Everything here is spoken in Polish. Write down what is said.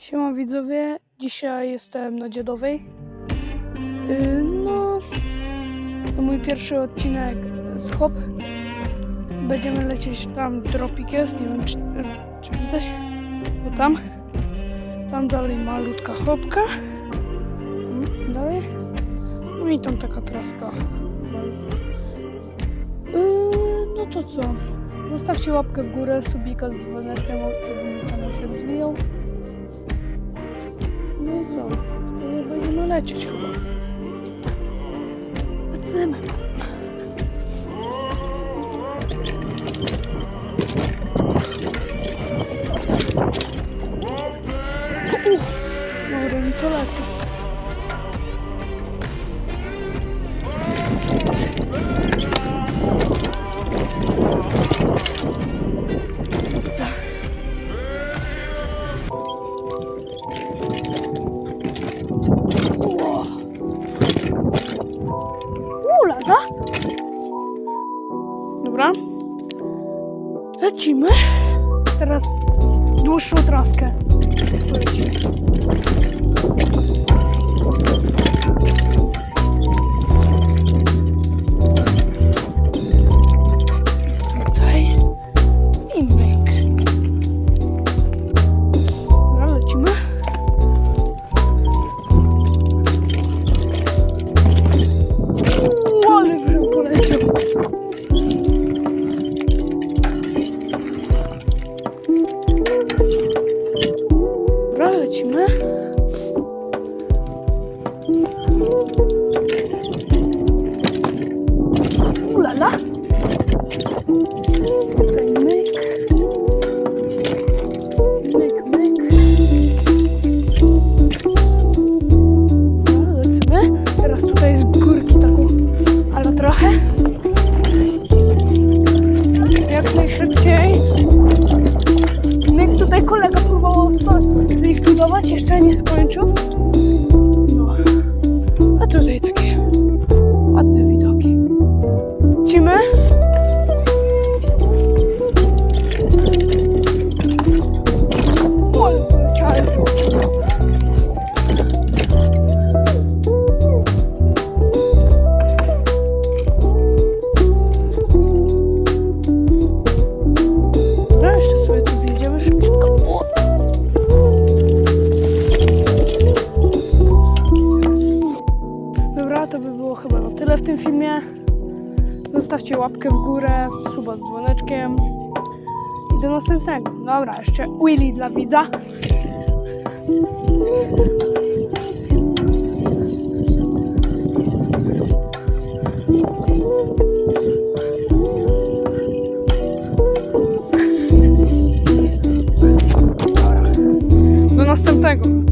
Siema widzowie, dzisiaj jestem na Dziedowej. Yy, no, to mój pierwszy odcinek z Hop. Będziemy lecieć tam, dropik jest, nie wiem czy, czy widać, bo tam. Tam dalej malutka hopka. Mm, Dalej. No i tam taka traska. Yy, no to co? Zostawcie łapkę w górę, subika z dzwoneczkiem, żeby kanał się rozwijał. Będziemy lecieć chyba. Lecimy. Uff, Dobra, no to Dobra. Lecimy. Teraz dłuższą traskę. Polecimy. Lecimy. Ulala. Tutaj myk. Jeszcze nie skończył. No. A tutaj takie ładne widoki. Lecimy. Zostawcie łapkę w górę, suba z dzwoneczkiem. I do następnego. Dobra, jeszcze Willy dla widza. Do następnego.